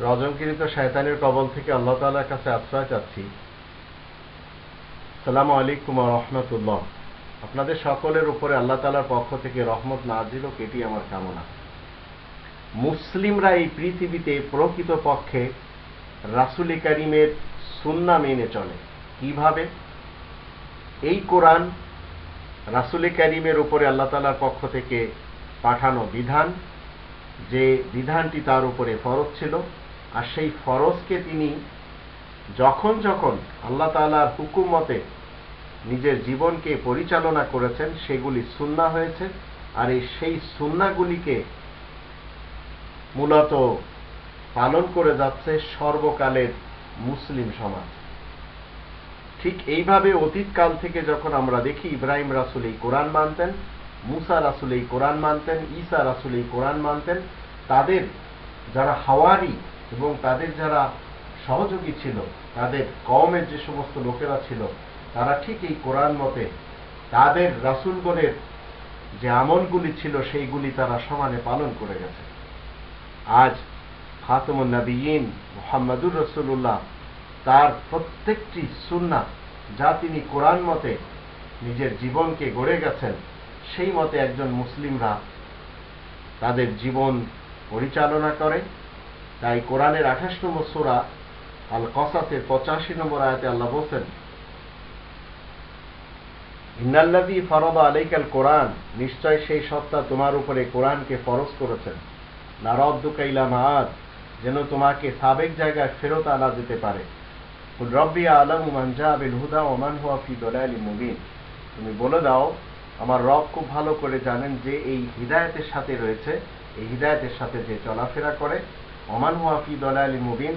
রজনকৃত শয়তানের কবল থেকে আল্লাহ তাআলার কাছে আশ্রয় চাচ্ছি। সালাম আলাইকুম রহমতুল্লাহ। আপনাদের সকলের উপরে আল্লাহ তাআলার পক্ষ থেকে রহমত নাজিল হোক, এটি আমার কামনা। মুসলিমরা এই পৃথিবীতে প্রকৃত পক্ষে রাসুল করিমের সুন্না মেনে চলে। কীভাবে? এই কোরআন রাসুল করিমের উপরে আল্লাহ তালার পক্ষ থেকে পাঠানো বিধান, যে বিধানটি তার উপরে ফরজ ছিল আর সেই ফরজকে তিনি যখন যখন আল্লাহ তালার হুকুম মতে নিজের জীবনকে পরিচালনা করেছেন, সেগুলি সুন্না হয়েছে। আর এই সেই সুন্নাগুলিকে মূলত পালন করে যাচ্ছে সর্বকালের মুসলিম সমাজ। ঠিক এইভাবে অতীতকাল থেকে যখন আমরা দেখি, ইব্রাহিম রাসুল এই কোরআন মানতেন, মুসা রাসুল এই কোরআন মানতেন, ঈসা রাসুল এই কোরআন মানতেন, তাদের যারা হাওয়ারি এবং তাদের যারা সহযোগী ছিল, তাদের কমের যে সমস্ত লোকেরা ছিল, তারা ঠিক এই কোরআন মতে তাদের রাসুলগণের যে আমলগুলি ছিল, সেইগুলি তারা সমানে পালন করে গেছে। আজ নবীন মোহাম্মদুর রসুল্লাহ তার প্রত্যেকটি সুন্না যা তিনি কোরআন মতে নিজের জীবনকে গড়ে গেছেন, সেই মতে একজন মুসলিমরা তাদের জীবন পরিচালনা করে তাই কোরআনের আঠাশ নম্বর সোরা আল কসাসের পঁচাশি নম্বর আয়াতে আল্লাহ বলছেন ইন্নাল্লাদি ফরদা আলাইকাল কোরআন, নিশ্চয় সেই সত্তা তোমার উপরে কোরআনকে ফরজ করেছেন। নারদ্দুকাইলা মাহাদ যেন তোমাকে সাবেক জায়গায় ফেরত আনা যেতে পারে। রব্বি আলম মানজা বিল হুদা ওমান হুয়া ফি দলালি মুবিন। তুমি বলে দাও, আমার রব খুব ভালো করে জানেন যে এই হৃদায়তের সাথে রয়েছে। এই হৃদায়তের সাথে যে চলাফেরা করে ওমান হুয়া ফি দলালি মুবিন।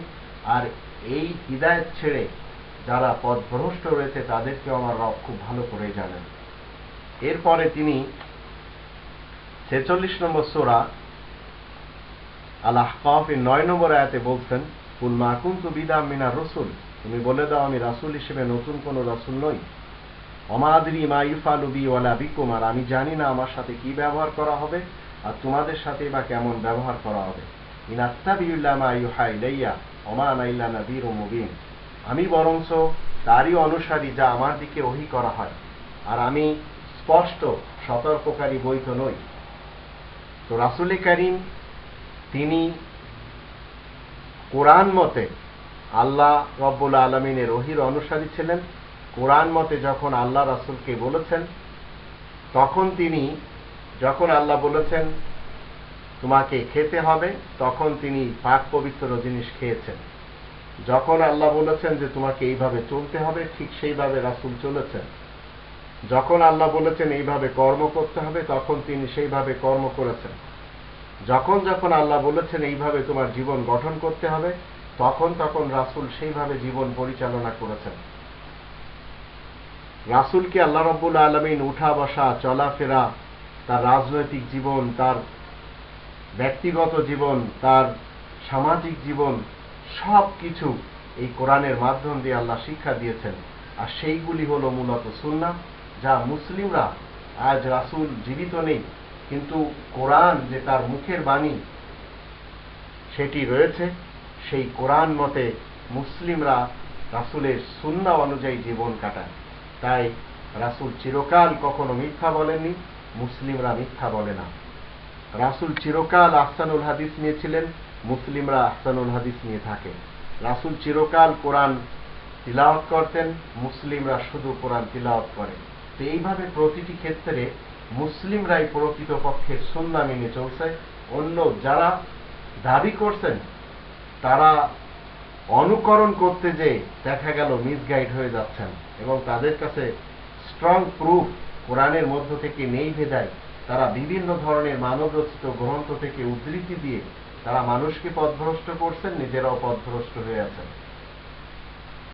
আর এই হৃদায়ত ছেড়ে যারা পথভ্রষ্ট রয়েছে তাদেরকে আমার রব খুব ভালো করে জানেন। এরপরে তিনি ছেচল্লিশ নম্বর সোরা আল্লাহ কফের নয় নম্বর আয়াতে বলছেন, কুল মাকুন তু বিদাম মিনা রসুল। তুমি বলে দাও, আমি রাসুল হিসেবে নতুন কোন রাসুল নই। অমাদরি মা ইফালুবি ওয়ালা বিকুমার আমি জানি না আমার সাথে কি ব্যবহার করা হবে, আর তোমাদের সাথে বা কেমন ব্যবহার করা হবে। আমি বরংস তারই অনুসারী যা আমার দিকে ওহি করা হয়, আর আমি স্পষ্ট সতর্ককারী বৈধ নই। তো রাসুল করিম, তিনি কোরআন মতে আল্লাহ রব্বুল আলমিনের ওহির অনুসারী ছিলেন। কোরআন মতে যখন আল্লাহ রাসুলকে বলেছেন, তখন তিনি যখন আল্লাহ বলেছেন তোমাকে খেতে হবে, তখন তিনি পাক পবিত্র জিনিস খেয়েছেন। যখন আল্লাহ বলেছেন যে তোমাকে এইভাবে চলতে হবে, ঠিক সেইভাবে রাসুল চলেছেন। যখন আল্লাহ বলেছেন এইভাবে কর্ম করতে হবে, তখন তিনি সেইভাবে কর্ম করেছেন। যখন যখন আল্লাহ বলেছেন এইভাবে তোমার জীবন গঠন করতে হবে, তখন তখন রাসুল সেইভাবে জীবন পরিচালনা করেছেন। রাসুলকে আল্লাহ রব্বুল আলমিন উঠা বসা চলাফেরা, তার রাজনৈতিক জীবন, তার ব্যক্তিগত জীবন, তার সামাজিক জীবন, সব কিছু এই কোরআনের মাধ্যম দিয়ে আল্লাহ শিক্ষা দিয়েছেন। আর সেইগুলি হলো মূলত সুন্না যা মুসলিমরা আজ রাসুল জীবিত নেই, কিন্তু কোরআন যে তার মুখের বাণী, সেটি রয়েছে। সেই কোরআন মতে মুসলিমরা রাসুলের সুন্না অনুযায়ী জীবন কাটায়। তাই রাসুল চিরকাল কখনো মিথ্যা বলেননি, মুসলিমরা মিথ্যা বলে না। রাসুল চিরকাল আহসানুল হাদিস নিয়েছিলেন মুসলিমরা আহসানুল হাদিস নিয়ে থাকেন। রাসুল চিরকাল কোরআন তিলাওয়াত করতেন, মুসলিমরা শুধু কোরআন তিলাওয়াত করেন। তো এইভাবে প্রতিটি ক্ষেত্রে মুসলিমরাই প্রকৃত পক্ষে সুন্না মেনে চলছে। অন্য যারা দাবি করছেন, তারা অনুকরণ করতে যে দেখা গেল মিসগাইড হয়ে যাচ্ছেন এবং তাদের কাছে স্ট্রং প্রুফ কোরআনের মধ্য থেকে নেই ভেদায় তারা বিভিন্ন ধরনের মানব রচিত গ্রন্থ থেকে উদ্ধৃতি দিয়ে তারা মানুষকে পথভ্রষ্ট করছেন, নিজেরাও পথভ্রষ্ট হয়ে আছেন।